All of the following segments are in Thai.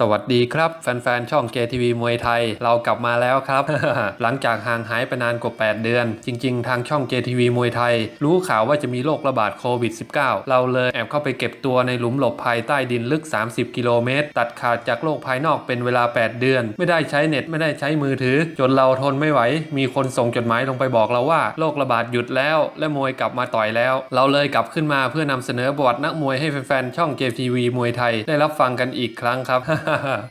สวัสดีครับ แฟนๆ ช่อง JTV มวยไทย เรากลับมาแล้วครับ หลังจากห่างหายไปนานกว่า 8 เดือน จริงๆ ทางช่อง JTV มวยไทย รู้ข่าวว่าจะมีโรคระบาดโควิด -19 เราเลยแอบเข้าไปเก็บตัวในหลุมหลบภัยใต้ดินลึก 30 กิโลเมตร ตัดขาดจากโลกภายนอกเป็นเวลา 8 เดือน ไม่ได้ใช้เน็ตไม่ได้ใช้มือถือ จนเราทนไม่ไหว มีคนส่งจดหมายลงไปบอกเราว่าโรคระบาดหยุดแล้ว และมวยกลับมาต่อยแล้ว เราเลยกลับขึ้นมาเพื่อนำเสนอประวัตินักมวยให้แฟนๆ ช่อง JTV มวยไทย ได้รับฟังกันอีกครั้งครับ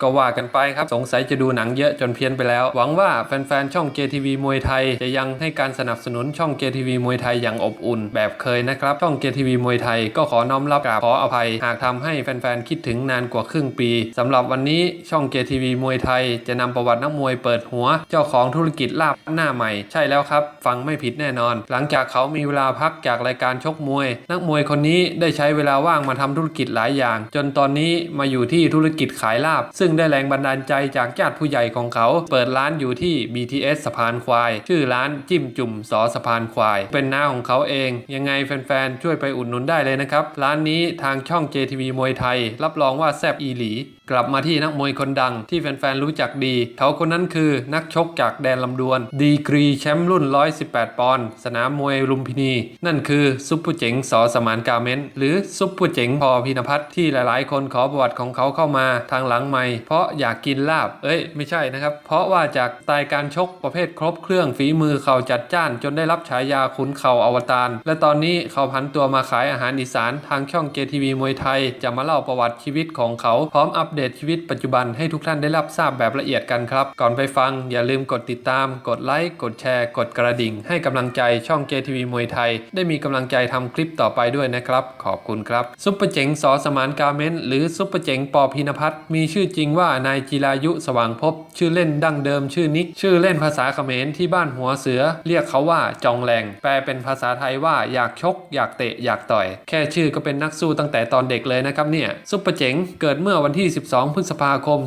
ก็ว่ากันไปครับสงสัยจะดูหนังเยอะจนเพี้ยนไปแล้ว หวังว่าแฟนๆ ช่อง JTV มวยไทย จะยังให้การสนับสนุนช่อง JTV มวยไทยอย่างอบอุ่น แบบเคยนะครับ ช่อง JTV มวยไทยก็ขอน้อมรับกราบขออภัย หากทำให้แฟนๆ คิดถึงนานกว่าครึ่งปีสำหรับวันนี้ช่อง JTV มวยไทย จะนำประวัตินักมวยเปิดหัว เจ้าของธุรกิจลาบหน้าใหม่ ใช่แล้วครับ ฟังไม่ผิดแน่นอน หลังจากเขามีเวลาพักจากรายการชกมวย นักมวยคนนี้ได้ใช้เวลาว่างมาทำธุรกิจหลายอย่าง จนตอนนี้มาอยู่ที่ธุรกิจขายลาบ ซึ่งได้แรงบันดาลใจจากญาติผู้ใหญ่ของเขา เปิดร้านอยู่ที่ BTS สะพานควาย ชื่อร้านจิ้มจุ่มสอสะพานควาย เป็นหน้าของเขาเอง ยังไงแฟนๆ ช่วยไปอุดหนุนได้เลยนะครับ ร้านนี้ทางช่อง JTV มวยไทย รับรองว่าแซ่บอีหลีกลับมาที่นักมวยคนดังที่แฟนๆ รู้จักดี เขาคนนั้นคือนักชกจากแดนลำดวน ดีกรีแชมป์รุ่น 118 ปอนด์สนามมวยลุมพินี นั่นคือซุปเปอร์เจ๋งสอสมานกาเมนหรือซุปเปอร์เจ๋งพอพินพัฒน์ที่หลายๆ คนขอประวัติของเขาเข้ามาทางหลังไม่เพราะอยากกินลาบ เอ้ย ไม่ใช่นะครับ เพราะว่าจากสไตล์การชกประเภทครบเครื่องฝีมือเข่าจัดจ้าน จนได้รับฉายาขุนเข่าอวตารและตอนนี้เขาพันตัวมาขายอาหารอีสานทางช่อง JTV มวยไทย จะมาเล่าประวัติชีวิตของเขาพร้อมอัปเดตชีวิตปัจจุบันให้ทุกท่านได้รับทราบแบบละเอียดกันครับ ก่อนไปฟังอย่าลืมกดติดตาม กดไลค์ กดแชร์ กดกระดิ่ง ให้กำลังใจช่อง JTV มวยไทย ได้มีกำลังใจทำคลิปต่อไปด้วยนะครับ ขอบคุณครับ ซุปเปอร์เจ๋งสอสมานกาเมนหรือซุปเปอร์เจ๋งปอพินพัฒน์มีชื่อจริงว่านายจิรายุสว่างภพชื่อเล่นดั้งเดิมชื่อนิก ชื่อเล่นภาษาเขมรที่บ้านหัวเสือ เรียกเขาว่าจองแรงแปลเป็นภาษาไทยว่าอยากชก อยากเตะอยากต่อย แค่ชื่อก็เป็นนักสู้ตั้งแต่ตอนเด็กเลยนะครับเนี่ยซุปเปอร์เจ๋งเกิดเมื่อวันที่12 พฤษภาคม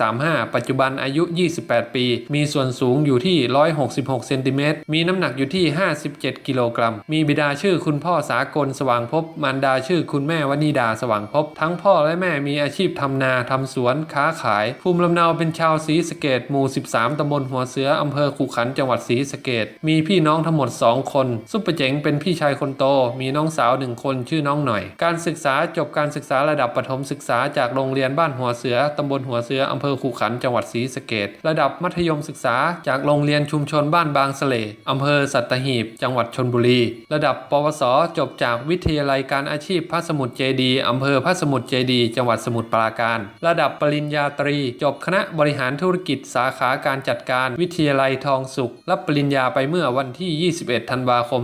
2535 ปัจจุบันอายุ 28 ปี มีส่วนสูงอยู่ที่ 166 เซนติเมตร มีน้ำหนักอยู่ที่ 57 กิโลกรัม มีบิดาชื่อคุณพ่อสากลสว่างภพมารดาชื่อคุณแม่วนิดาสว่างภพทั้งพ่อและแม่มีอาชีพทำนาทำสวน ค้าขาย ภูมิลำเนาเป็นชาวศรีสะเกดหมู่ 13 ตำบลหัวเสืออำเภอขุขัน จังหวัดศรีสะเกดมีพี่น้องทั้งหมด 2 คน ซุปเปอร์เจ๋งเป็นพี่ชายคนโต มีน้องสาวหนึ่งคนชื่อน้องหน่อย การศึกษาจบการศึกษาระดับประถมศึกษาจากโรงเรียนบ้านหัวเสือตำบลหัวเสืออำเภอขุขันจังหวัดศรีสะเกดระดับมัธยมศึกษา จากโรงเรียนชุมชนบ้านบางสะเลอำเภอสัตหีบ จังหวัดชนบุรี ระดับปวสจบจากวิทยาลัยการอาชีพพระสมุทรเจดีอำเภอพระสมุทรเจดีจังหวัดสมุทรปราการ ระดับปริญญาตรี จบคณะบริหารธุรกิจสาขาการจัดการ วิทยาลัยทองสุข รับปริญญาไปเมื่อวันที่ 21 ธันวาคม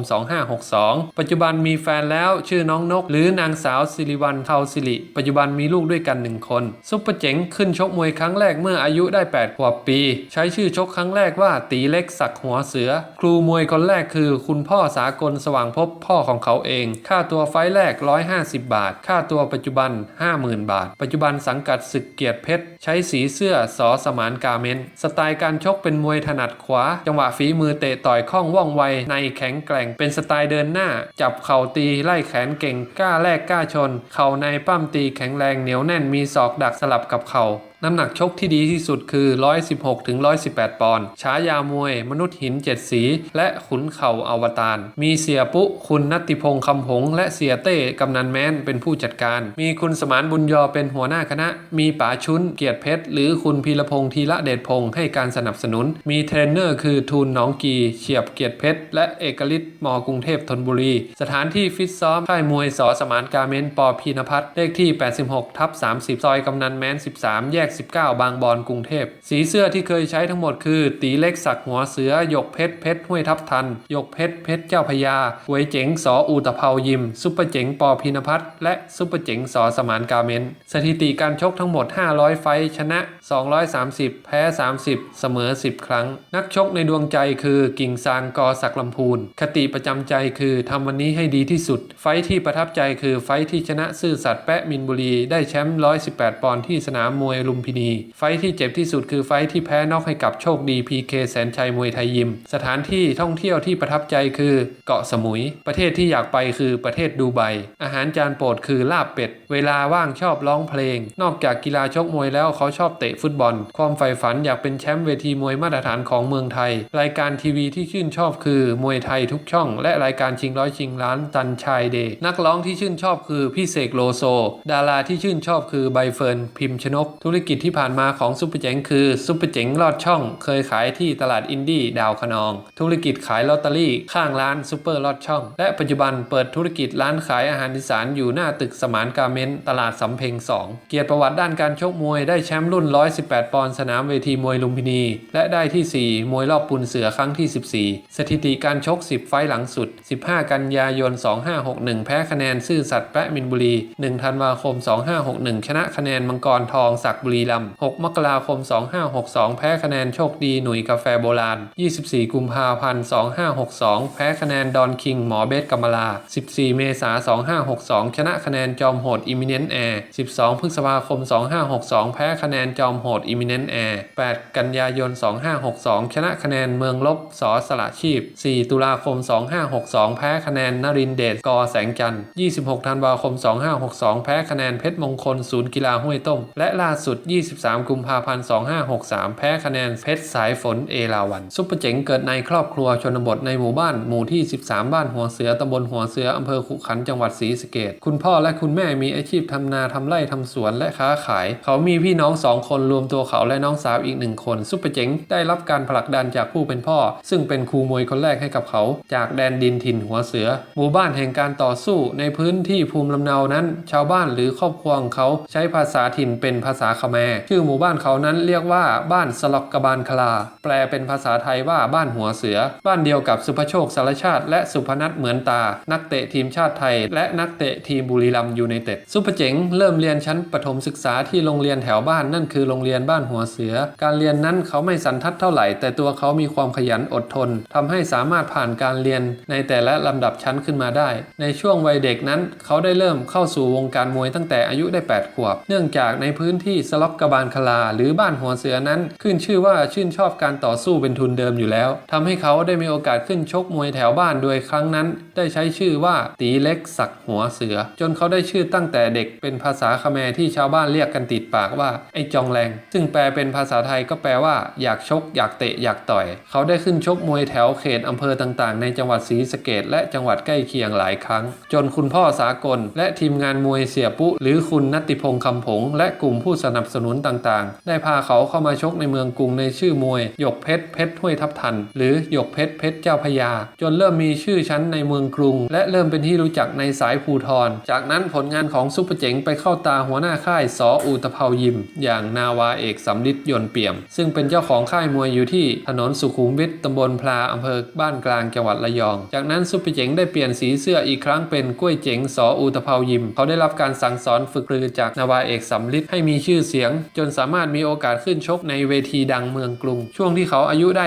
2562 ปัจจุบันมีแฟนแล้วชื่อน้องนก หรือนางสาวสิริวัลเทาสิริ ปัจจุบันมีลูกด้วยกันหนึ่งคนซุปเปอร์เจ๋งขึ้นชกมวยครั้งแรกเมื่ออายุได้8ขวบปี ใช้ชื่อชกครั้งแรกว่าตีเล็กสักหัวเสือ ครูมวยคนแรกคือคุณพ่อสากลสว่างภพพ่อของเขาเอง ค่าตัวไฟแรก 150 บาท ค่าตัวปัจจุบัน 50,000 บาท ปัจจุบันสังกัดศึกเกียรติเพชร ใช้สีเสื้อสอสมานกาเมนสไตล์การชกเป็นมวยถนัดขวา จังหวะฝีมือเตะต่อยคล่องว่องไวในแข็งแกร่ง เป็นสไตล์เดินหน้า จับเข่าตีไล่แขนเก่งกล้าแลกกล้าชน เข่าในปั้มตีแข็งแรงเหนียวแน่นมีศอกดักสลับกับเข่า น้ำหนักชกที่ดีที่สุดคือ 116ถึง118 ปอนด์ฉายามวย มนุษย์หินเจ็ดสี และขุนเข่าอวตาร มีเสียปุคุณนัติพงษ์คำหง และเสียเต้กำนันแม้นเป็นผู้จัดการ มีคุณสมานบุญยอเป็นหัวหน้าคณะ มีป๋าชุนเกียรติเพชร หรือคุณพีรพงษ์ทีละเดชพงษ์ให้การสนับสนุน มีเทรนเนอร์คือทูนหน้องกีเฉียบเกียรติเพชร และเอกฤทธิ์มกรุงเทพธนบุรี สถานที่ฟิตซ้อมค่ายมวยสอสมานกาเมนปอพีนพัฒน์เลขที่ 86ทับ30 ซอยกำนันแม้น 13 แยก19 บางบอนกรุงเทพ สีเสื้อที่เคยใช้ทั้งหมดคือ ตีเล็กสักหัวเสือ หยกเพชรเพชรห้วยทับทัน หยกเพชรเพชรเจ้าพญาหวยเจ๋งสออูตะเภายิม ซุปเปอร์เจ๋งปอพินพัฒน์และซุปเปอร์เจ๋งสอสมานกาเมนสถิติการชกทั้งหมด 500 ไฟชนะ 230 แพ้ 30 เสมอ 10 ครั้ง นักชกในดวงใจคือกิ่งซางกอสักลำพูน คติประจำใจคือทำวันนี้ให้ดีที่สุด ไฟที่ประทับใจคือไฟท์ที่ชนะซื่อสัตย์แปะมินบุรีได้แชมป์118 ปอนด์ที่สนามมวยลุมมพินี ไฟที่เจ็บที่สุดคือไฟที่แพ้นอกให้กับโชคดี PK แสนชัยมวยไทยยิม สถานที่ท่องเที่ยวที่ประทับใจคือ เกาะสมุย ประเทศที่อยากไปคือประเทศดูไบ อาหารจานโปรดคือลาบเป็ด เวลาว่างชอบร้องเพลง นอกจากกีฬาชกมวยแล้วเขาชอบเตะฟุตบอล ความใฝ่ฝันอยากเป็นแชมป์เวทีมวยมาตรฐานของเมืองไทย รายการทีวีที่ชื่นชอบคือมวยไทยทุกช่อง และรายการชิงร้อยชิงล้านตันชายเดย์นักร้องที่ชื่นชอบคือพี่เสกโลโซ ดาราที่ชื่นชอบคือใบเฟิร์นพิมพ์ชนกธุรกิจที่ผ่านมาของซุปเปอร์เจ๋งคือซุปเปอร์เจ๋งลอดช่อง เคยขายที่ตลาดอินดี้ดาวคะนอง ธุรกิจขายลอตเตอรี่ข้างร้านซุปเปอร์ลอดช่อง และปัจจุบันเปิดธุรกิจร้านขายอาหารอีสานอยู่หน้าตึกสมานกาเมนตลาดสำเพ็ง2 เกียรติประวัติด้านการชกมวยได้แชมป์รุ่น 118 ปอนด์สนามเวทีมวยลุมพินี และได้ที่ 4 มวยรอบปุนเสือครั้งที่ 14 สถิติการชก 10 ไฟต์หลังสุด 15 กันยายน 2561 แพ้คะแนนซื่อสัตย์แปะมินบุรี 1 ธันวาคม 2561 ชนะคะแนนมังกรทองศักบุรีรัมย์6มกราคม 2562 แพ้คะแนนโชคดีหนุ่ยกาแฟโบราณ 24 กุมภาพันธ์ 2562 แพ้คะแนนดอนคิงหมอเบสกัมลา 14 เมษายน 2562 ชนะคะแนนจอมโหดอิมิเนนต์แอร์ 12 พฤษภาคม 2562 แพ้คะแนนจอมโหดอิมิเนนต์แอร์ 8 กันยายน 2562 ชนะคะแนนเมืองลบสอสละชีพ 4 ตุลาคม 2562 แพ้คะแนนนรินเดชกอแสงจันทร์ 26 ธันวาคม 2562 แพ้คะแนนเพชรมงคลศูนย์กีฬาห้วยต้ม และล่าสุด23 กุมภาพันธ์ 2563 แพ้คะแนนเพชรสายฝนเอราวัน ซุปเปอร์เจ๋งเกิดในครอบครัวชนบทในหมู่บ้านหมู่ที่ 13 บ้านหัวเสือตำบลหัวเสืออำเภอขุขันจังหวัดศรีสะเกษคุณพ่อและคุณแม่มีอาชีพทำนาทำไร่ทำสวนและค้าขาย เขามีพี่น้องสองคนรวมตัวเขาและน้องสาวอีกหนึ่งคน ซุปเปอร์เจ๋งได้รับการผลักดันจากผู้เป็นพ่อ ซึ่งเป็นครูมวยคนแรกให้กับเขา จากแดนดินถิ่นหัวเสือ หมู่บ้านแห่งการต่อสู้ในพื้นที่ภูมิลำเนานั้น ชาวบ้านหรือครอบครัวของเขาใช้ภาษาถิ่นเป็นภาษาคแม ชื่อหมู่บ้านเขานั้นเรียกว่าบ้านสลอกกบาลคลา แปลเป็นภาษาไทยว่าบ้านหัวเสือ บ้านเดียวกับสุภโชคสารชาติ และสุพนัทเหมือนตา นักเตะทีมชาติไทย และนักเตะทีมบุรีรัมย์ยูไนเต็ดซุปเปอร์เจ๋งเริ่มเรียนชั้นประถมศึกษาที่โรงเรียนแถวบ้านนั่นคือโรงเรียนบ้านหัวเสือ การเรียนนั้นเขาไม่สันทัดเท่าไหร่ แต่ตัวเขามีความขยันอดทนทำให้สามารถผ่านการเรียนในแต่ละลำดับชั้นขึ้นมาได้ ในช่วงวัยเด็กนั้นเขาได้เริ่มเข้าสู่วงการมวยตั้งแต่อายุได้ 8 ขวบ เนื่องจากในพื้นที่สล็อกกบาลคลา หรือบ้านหัวเสือนั้น ขึ้นชื่อว่าชื่นชอบการต่อสู้เป็นทุนเดิมอยู่แล้วทำให้เขาได้มีโอกาสขึ้นชกมวยแถวบ้านโดยครั้งนั้น ได้ใช้ชื่อว่าตีเล็กสักหัวเสือ จนเขาได้ชื่อตั้งแต่เด็กเป็นภาษาคแมที่ชาวบ้านเรียกกันติดปากว่าไอ้จองแรง ซึ่งแปลเป็นภาษาไทยก็แปลว่าอยากชก อยากเตะอยากต่อย เขาได้ขึ้นชกมวยแถวเขตอำเภอต่างๆ ในจังหวัดศรีสะเกดและจังหวัดใกล้เคียงหลายครั้ง จนคุณพ่อสากล และทีมงานมวยเสียปุหรือคุณนัตติพงษ์คำผง และกลุ่มผู้สนับสนุนต่างๆ ได้พาเขาเข้ามาชกในเมืองกรุงในชื่อมวย หยกเพชรเพชรห้วยทับทัน หรือหยกเพชรเพชรเจ้าพยา จนเริ่มมีชื่อชั้นในเมืองกรุง และเริ่มเป็นที่รู้จักในสายภูทร จากนั้นผลงานของซุปเปอร์เจ๋งไปเข้าตาหัวหน้าค่ายสออูตะเภายิม อย่างนาวาเอกสำลิดยนเปี่ยม ซึ่งเป็นเจ้าของค่ายมวยอยู่ที่ถนนสุขุมวิทตำบลพลาอำเภอบ้านกลางจังหวัดระยอง จากนั้นซุปเปอร์เจ๋งได้เปลี่ยนสีเสื้ออีกครั้งเป็นกล้วยเจ๋งสออูตะเภายิม เขาได้รับการสั่งสอนฝึกปรือจากนาวาเอกสำลิดให้มีชื่อเสียงจนสามารถมีโอกาสขึ้นชกในเวทีดังเมืองกรุง ช่วงที่เขาอายุได้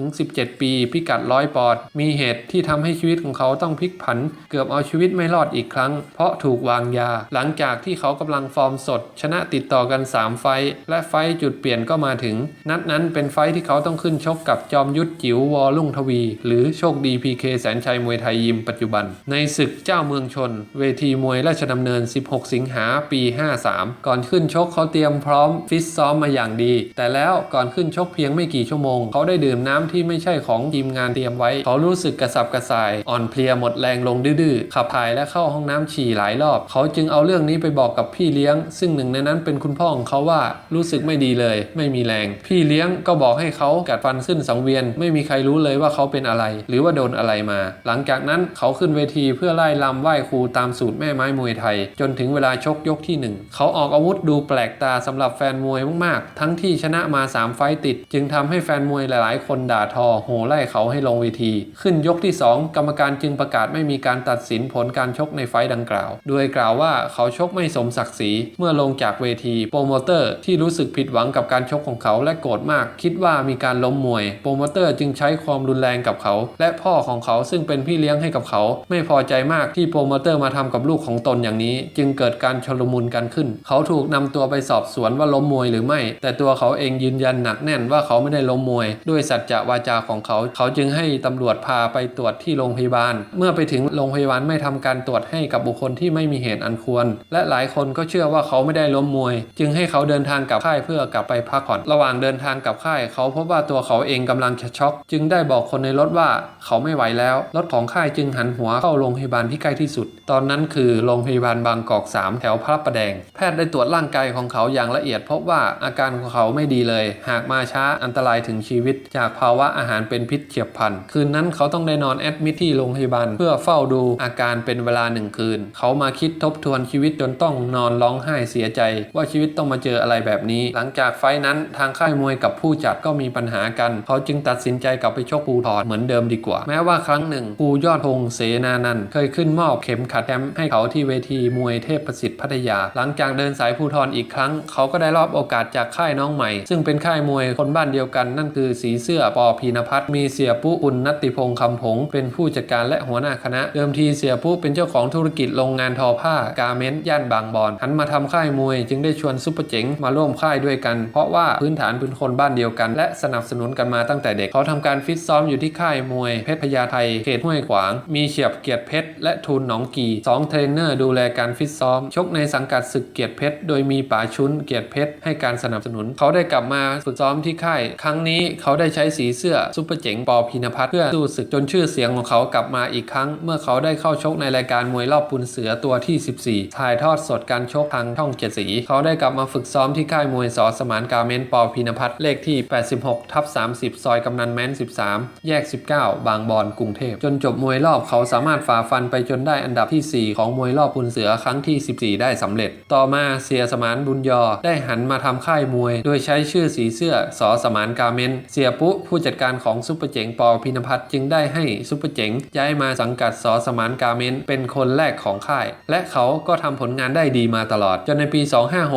16-17 ปี พิกัดร้อยปอนด์มีเหตุที่ทำให้ชีวิตของเขาต้องพลิกผัน เกือบเอาชีวิตไม่รอดอีกครั้ง เพราะถูกวางยา หลังจากที่เขากำลังฟอร์มสด ชนะติดต่อกัน 3 ไฟ และไฟจุดเปลี่ยนก็มาถึง นัดนั้นเป็นไฟท์ที่เขาต้องขึ้นชกกับจอมยุทธจิ๋ววอลุ่งทวี หรือโชคดีพีเคแสนชัยมวยไทยยิมปัจจุบัน ในศึกเจ้าเมืองชน เวทีมวยราชดำเนิน 16 สิงหาปี 53 ก่อนขึ้นชกเขาเตรียมียมพร้อมฟิตซ้อมมาอย่างดี แต่แล้วก่อนขึ้นชกเพียงไม่กี่ชั่วโมง เขาได้ดื่มน้ำที่ไม่ใช่ของทีมงานเตรียมไว้ เขารู้สึกกระสับกระส่าย อ่อนเพลียหมดแรงลงดื้อๆขับถ่ายและเข้าห้องน้ำฉี่หลายรอบ เขาจึงเอาเรื่องนี้ไปบอกกับพี่เลี้ยง ซึ่งหนึ่งในนั้นเป็นคุณพ่อของเขาว่ารู้สึกไม่ดีเลย ไม่มีแรง พี่เลี้ยงก็บอกให้เขากัดฟันขึ้นสังเวียน ไม่มีใครรู้เลยว่าเขาเป็นอะไร หรือว่าโดนอะไรมา หลังจากนั้นเขาขึ้นเวทีเพื่อไล่ลำไหว้ครูตามสูตรแม่ไม้มวยไทย จนถึงเวลาชกยกที่หนึ่งเขาออกอาวุธดูแปลกตาสำหรับแฟนมวยมากๆ ทั้งที่ชนะมา 3 ไฟติด จึงทำให้แฟนมวยหลายๆ คนด่าทอ โหไล่เขาให้ลงเวที ขึ้นยกที่ 2 กรรมการจึงประกาศไม่มีการตัดสินผลการชกในไฟดังกล่าว โดยกล่าวว่าเขาชกไม่สมศักดิ์ศรีเมื่อลงจากเวที โปรโมเตอร์ที่รู้สึกผิดหวังกับการชกของเขาและโกรธมาก คิดว่ามีการล้มมวย โปรโมเตอร์จึงใช้ความรุนแรงกับเขา และพ่อของเขาซึ่งเป็นพี่เลี้ยงให้กับเขา ไม่พอใจมากที่โปรโมเตอร์มาทำกับลูกของตนอย่างนี้ จึงเกิดการชลมุนกันขึ้น เขาถูกนำตัวไปสอบอบสวนว่าล้มมวยหรือไม่ แต่ตัวเขาเองยืนยันหนักแน่นว่าเขาไม่ได้ล้มมวย ด้วยสัจจะวาจาของเขา เขาจึงให้ตำรวจพาไปตรวจที่โรงพยาบาล เมื่อไปถึงโรงพยาบาลไม่ทำการตรวจให้กับบุคคลที่ไม่มีเหตุอันควร และหลายคนก็เชื่อว่าเขาไม่ได้ล้มมวย จึงให้เขาเดินทางกลับค่ายเพื่อกลับไปพักผ่อน ระหว่างเดินทางกลับค่าย เขาพบว่าตัวเขาเองกำลังช็อก จึงได้บอกคนในรถว่าเขาไม่ไหวแล้ว รถของค่ายจึงหันหัวเข้าโรงพยาบาลที่ใกล้ที่สุด ตอนนั้นคือโรงพยาบาลบางกอก 3 แถวพระประแดง แพทย์ได้ตรวจร่างกายของเขาอย่างละเอียดพบว่าอาการของเขาไม่ดีเลย หากมาช้าอันตรายถึงชีวิต จากภาวะอาหารเป็นพิษเฉียบพลัน คืนนั้นเขาต้องได้นอนแอดมิทที่โรงพยาบาลเพื่อเฝ้าดูอาการเป็นเวลาหนึ่งคืน เขามาคิดทบทวนชีวิตจนต้องนอนร้องไห้เสียใจ ว่าชีวิตต้องมาเจออะไรแบบนี้ หลังจากไฟนั้นทางค่ายมวยกับผู้จัดก็มีปัญหากัน เขาจึงตัดสินใจกลับไปชกปูทอนเหมือนเดิมดีกว่า แม้ว่าครั้งหนึ่งปูยอดพงษ์เสนานันเคยขึ้นมอบเข็มขัดแชมป์ให้เขาที่เวทีมวยเทพประสิทธิ์พัทยา หลังจากเดินสายภูทรอีกครั้งเขาก็ได้รับโอกาสจากค่ายน้องใหม่ ซึ่งเป็นค่ายมวยคนบ้านเดียวกัน นั่นคือสีเสื้อปอพีนพัฒน์มีเสียปุ๊อุณนัตติพงษ์คำผง เป็นผู้จัดการและหัวหน้าคณะ เดิมทีเสียปุ๊เป็นเจ้าของธุรกิจโรงงานทอผ้ากาเมนต์ย่านบางบอนหันมาทำค่ายมวย จึงได้ชวนซุปเปอร์เจ๋งมาร่วมค่ายด้วยกัน เพราะว่าพื้นฐานเป็นคนบ้านเดียวกัน และสนับสนุนกันมาตั้งแต่เด็กเขาทำการฟิตซ้อมอยู่ที่ค่ายมวย เพชรพญาไทเขตห้วยขวาง มีเฉียบเกียรติเพชรและทูลหนองกีสองเทรนเนอร์ดูแลการฟิตซ้อมชกในสังกัดศึกเกียรติเพชรโดยมีป๋าชุนเกียรติเพชรให้การสนับสนุน เขาได้กลับมาฝึกซ้อมที่ค่าย ครั้งนี้เขาได้ใช้สีเสื้อซุปเปอร์เจ๋งปอพินพัฒน์เพื่อสู้ศึกจนชื่อเสียงของเขากลับมาอีกครั้ง เมื่อเขาได้เข้าชกในรายการมวยรอบปุนเสือตัวที่ 14 ถ่ายทอดสดการชกทางช่องเจ็ดสี เขาได้กลับมาฝึกซ้อมที่ค่ายมวยสอสมานกาเมนปอพินพัฒน์เลขที่ 86ทับ30 ซอยกำนันแม้น 13 แยก 19 บางบอนกรุงเทพจนจบมวยรอบเขาสามารถฝ่าฟันไปจนได้อันดับที่ 4 ของมวยรอบปุนเสือครั้งที่ 14 ได้สำเร็จ ต่อมาเสียสมานบุญยอได้หันมาทำค่ายมวย โดยใช้ชื่อสีเสื้อสอสมานกาเมนเสียปุ๊ผู้จัดการของซุปเปอร์เจ๋งปอพินพัฒน์จึงได้ให้ซุปเปอร์เจ๋งย้ายมาสังกัดสอสมานกาเมนเป็นคนแรกของค่าย และเขาก็ทำผลงานได้ดีมาตลอด จนในปี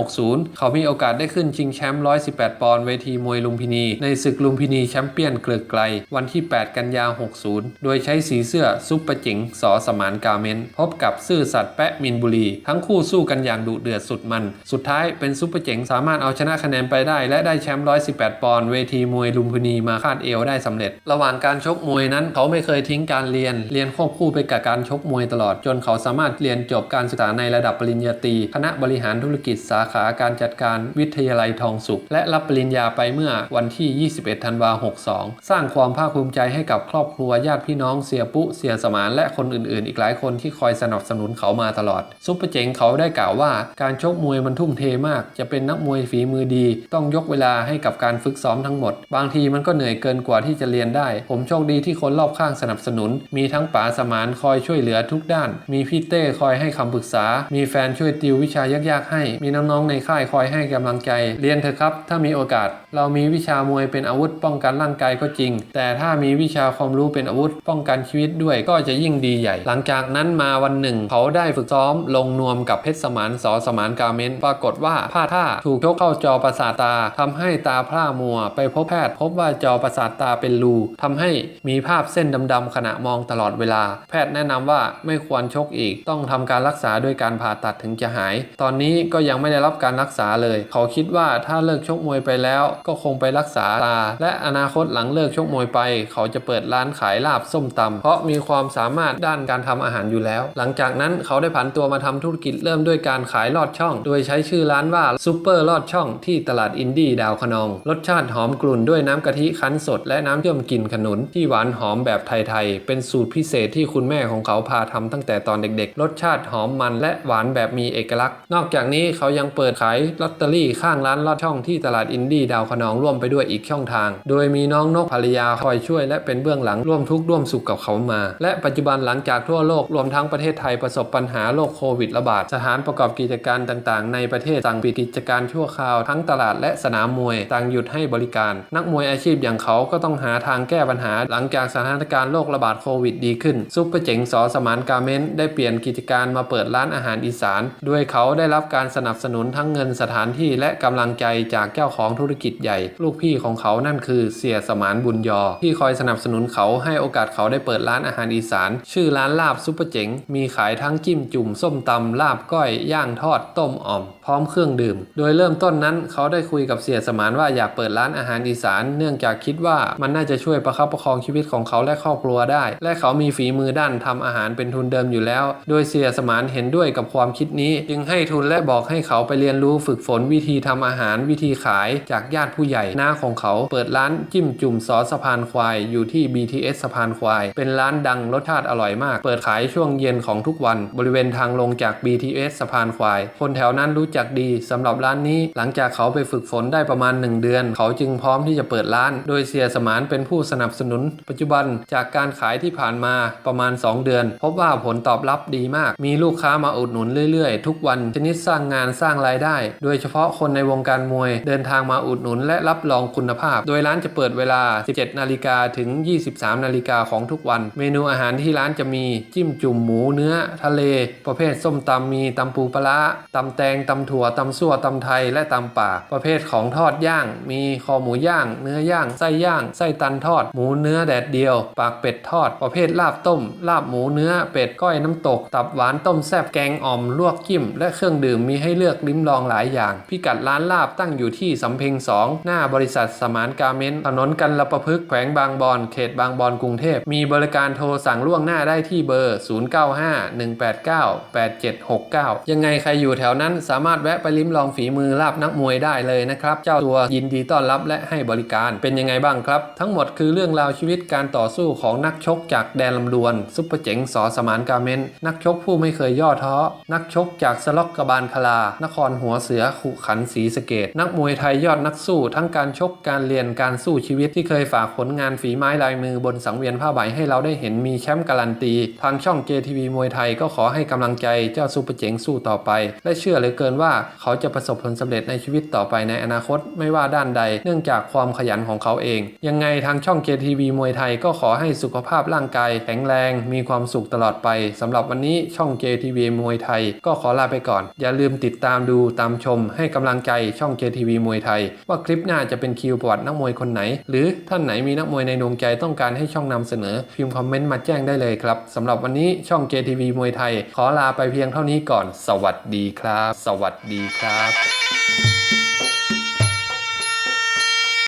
2560 เขามีโอกาสได้ขึ้นชิงแชมป์ 118 ปอนด์เวทีมวยลุมพินี ในศึกลุมพินีแชมเปี้ยนเกลือกไกล วันที่ 8 กันยา 60 โดยใช้สีเสื้อซุปเปอร์เจ๋งสอสมานกาเมนพบกับซื่อสัตย์แปะมินบุรี ทั้งคู่สู้กันอย่างดุเดือดสุดมัน สุดท้ายเป็นซุปเปอร์เจ๋งสามารถเอาชนะคะแนนไปได้ และได้แชมป์ 118 ปอนด์เวทีมวยลุมพินีมาคาดเอวได้สำเร็จ ระหว่างการชกมวยนั้นเขาไม่เคยทิ้งการเรียน เรียนควบคู่ไปกับการชกมวยตลอด จนเขาสามารถเรียนจบการศึกษาในระดับปริญญาตรีคณะบริหารธุรกิจสาขาการจัดการวิทยาลัยทองสุข และรับปริญญาไปเมื่อวันที่ 21 ธันวาคม62 สร้างความภาคภูมิใจให้กับครอบครัวญาติพี่น้องเสียปุ๊เสียสมานและคนอื่นๆ อีกหลายคนที่คอยสนับสนุนเขามาตลอดซุปเปอร์เจ๋งเขาได้กล่าวว่าการชกมวยมันทุ่มเทมากจะเป็นนักมวยฝีมือดี ต้องยกเวลาให้กับการฝึกซ้อมทั้งหมด บางทีมันก็เหนื่อยเกินกว่าที่จะเรียนได้ ผมโชคดีที่คนรอบข้างสนับสนุน มีทั้งป๋าสมานคอยช่วยเหลือทุกด้าน มีพี่เต้คอยให้คำปรึกษา มีแฟนช่วยติววิชายากๆให้ มีน้องๆในค่ายคอยให้กำลังใจ เรียนเถอะครับ ถ้ามีโอกาส เรามีวิชามวยเป็นอาวุธป้องกันร่างกายก็จริง แต่ถ้ามีวิชาความรู้เป็นอาวุธป้องกันชีวิตด้วยก็จะยิ่งดีใหญ่ หลังจากนั้นมาวันหนึ่ง เขาได้ฝึกซ้อมลงนวมกับเพชรสมานสอสมานกาเมนปรากฏว่าพลาดท่าถูกยกเข้าจอประสาทตาทำให้ตาพร่ามัว ไปพบแพทย์ พบว่าจอประสาทตาเป็นรูทำให้มีภาพเส้นดำๆขณะมองตลอดเวลา แพทย์แนะนำว่าไม่ควรชกอีก ต้องทำการรักษาด้วยการผ่าตัดถึงจะหาย ตอนนี้ก็ยังไม่ได้รับการรักษาเลย เขาคิดว่าถ้าเลิกชกมวยไปแล้ว ก็คงไปรักษาตา และอนาคตหลังเลิกชกมวยไป เขาจะเปิดร้านขายลาบส้มตำเพราะมีความสามารถด้านการทำอาหารอยู่แล้ว หลังจากนั้นเขาได้ผันตัวมาทำธุรกิจเริ่มด้วยการขายลอดช่อง โดยใช้ชื่อร้านว่าซูเปอร์ลอดช่องที่ตลาดอินดี้ดาวคะนอง รสชาติหอมกลุ่นด้วยน้ำกะทิคั้นสดและน้ำเชื่อมกลิ่นขนุน ที่หวานหอมแบบไทยๆ เป็นสูตรพิเศษที่คุณแม่ของเขาพาทำตั้งแต่ตอนเด็กๆ รสชาติหอมมันและหวานแบบมีเอกลักษณ์ นอกจากนี้เขายังเปิดขายลอตเตอรี่ข้างร้านลอดช่องที่ตลาดอินดี้ดาวคะนองร่วมไปด้วยอีกช่องทาง โดยมีน้องนกภรรยาคอยช่วยและเป็นเบื้องหลังร่วมทุกข์ร่วมสุขกับเขามา และปัจจุบันหลังจากทั่วโลกรวมทั้งประเทศไทยประสบปัญหาโรคโควิดระบาดสถานประกอบกิจการต่างๆ ในประเทศสั่งปิดกิจการชั่วคราวทั้งตลาดและสนามมวยต่างหยุดให้บริการ นักมวยอาชีพอย่างเขาก็ต้องหาทางแก้ปัญหา หลังจากสถานการณ์โรคระบาดโควิดดีขึ้น ซุปเปอร์เจ๋งสอสมานกาเมนได้เปลี่ยนกิจการมาเปิดร้านอาหารอีสาน ด้วยเขาได้รับการสนับสนุนทั้งเงินสถานที่และกำลังใจจากเจ้าของธุรกิจใหญ่ ลูกพี่ของเขานั่นคือเสียสมานบุญยอ ที่คอยสนับสนุนเขาให้โอกาสเขาได้เปิดร้านอาหารอีสาน ชื่อร้านลาบซุปเปอร์เจ๋งมีขายทั้งจิ้มจุ่มส้มตำลาบก้อยย่างทอดต้มอ่อม พร้อมเครื่องดื่ม โดยเริ่มต้นนั้นเขาได้คุยกับเสียสมานว่าอยากเปิดร้านอาหารอีสาน เนื่องจากคิดว่ามันน่าจะช่วยประคับประคองชีวิตของเขาและครอบครัวได้ และเขามีฝีมือด้านทำอาหารเป็นทุนเดิมอยู่แล้ว โดยเสียสมานเห็นด้วยกับความคิดนี้ จึงให้ทุนและบอกให้เขาไปเรียนรู้ฝึกฝนวิธีทำอาหารวิธีขายจากญาติผู้ใหญ่หน้าของเขาเปิดร้านจิ้มจุ่มซอสสะพานควาย อยู่ที่ BTS สะพานควาย เป็นร้านดังรสชาติอร่อยมาก เปิดขายช่วงเย็นของทุกวัน บริเวณทางลงจาก BTS สะพานควาย คนแถวนั้นรู้จักดีสำหรับร้านนี้ หลังจากเขาไปฝึกฝนได้ประมาณ 1 เดือน เขาจึงพร้อมที่จะเปิดร้าน โดยเสียสมานเป็นผู้สนับสนุน ปัจจุบันจากการขายที่ผ่านมาประมาณ 2 เดือน พบว่าผลตอบรับดีมาก มีลูกค้ามาอุดหนุนเรื่อยๆ ทุกวันชนิดสร้างงานสร้างรายได้ โดยเฉพาะคนในวงการมวยเดินทางมาอุดหนุน และรับรองคุณภาพ โดยร้านจะเปิดเวลา 17 นาฬิกาถึง 23 นาฬิกาของทุกวัน เมนูอาหารที่ร้านจะมีจิ้มจุ่มหมูเนื้อ ทะเล ประเภทส้มตำมีตำปูปลาตำแตงตำถั่วตำซั่วตำไทยและตำป่า ประเภทของทอดย่าง มีคอหมูย่าง เนื้อย่างไส้ย่างไส้ตันทอด หมูเนื้อแดดเดียว ปากเป็ดทอด ประเภทลาบต้ม ลาบหมูเนื้อเป็ดก้อยน้ำตก ตับหวานต้มแซ่บแกงอ่อมลวกจิ้ม และเครื่องดื่มมีให้เลือกลิ้มลองหลายอย่าง พิกัดร้านลาบตั้งอยู่ที่สำเพ็งสองหน้าบริษัทสมานการเมนถนนกันละประพฤกแขวงบางบอนเขตบางบอนกรุงเทพมีบริการโทรสั่งล่วงหน้าได้ที่เบอร์ 0951898769 ยังไงใครอยู่แถวนั้นสามารถแวะไปลิ้มลองฝีมือลาบนักมวยได้เลยนะครับ เจ้าตัวยินดีต้อนรับและให้บริการเป็นยังไงบ้างครับ ทั้งหมดคือเรื่องราวชีวิตการต่อสู้ของนักชกจากแดนลำดวน ซุปเปอร์เจ๋งสอสมานกาเมนนักชกผู้ไม่เคยย่อท้อ นักชกจากสล็อกกบาลคลา นครหัวเสือขุขันศรีสเกดนักมวยไทยยอดนักสู้ ทั้งการชกการเรียนการสู้ชีวิตที่เคยฝากผลงานฝีไม้ลายมือบนสังเวียนผ้าใบให้เราได้เห็นมีแชมป์การันตี ทางช่อง JTV มวยไทยก็ขอให้กำลังใจเจ้าซุปเปอร์เจ๋งสู้ต่อไป และเชื่อเหลือเกินว่าเขาจะประสบผลสำเร็จในชีวิตต่อไปในอนาคตไม่ว่าด้านใด เนื่องจากความขยันของเขาเอง ยังไงทางช่อง JTV มวยไทยก็ขอให้สุขภาพร่างกายแข็งแรง มีความสุขตลอดไปสำหรับวันนี้ช่อง JTV มวยไทย ก็ขอลาไปก่อน อย่าลืมติดตามดูตามชม ให้กำลังใจช่อง JTV มวยไทย ว่าคลิปหน้าจะเป็นคิวประวัตินักมวยคนไหน หรือท่านไหนมีนักมวยในดวงใจต้องการให้ช่องนำเสนอ พิมพ์คอมเมนต์มาแจ้งได้เลยครับสำหรับวันนี้ช่อง JTV มวยไทย ขอลาไปเพียงเท่านี้ก่อน สวัสดีครับ สวัสดีดีครับ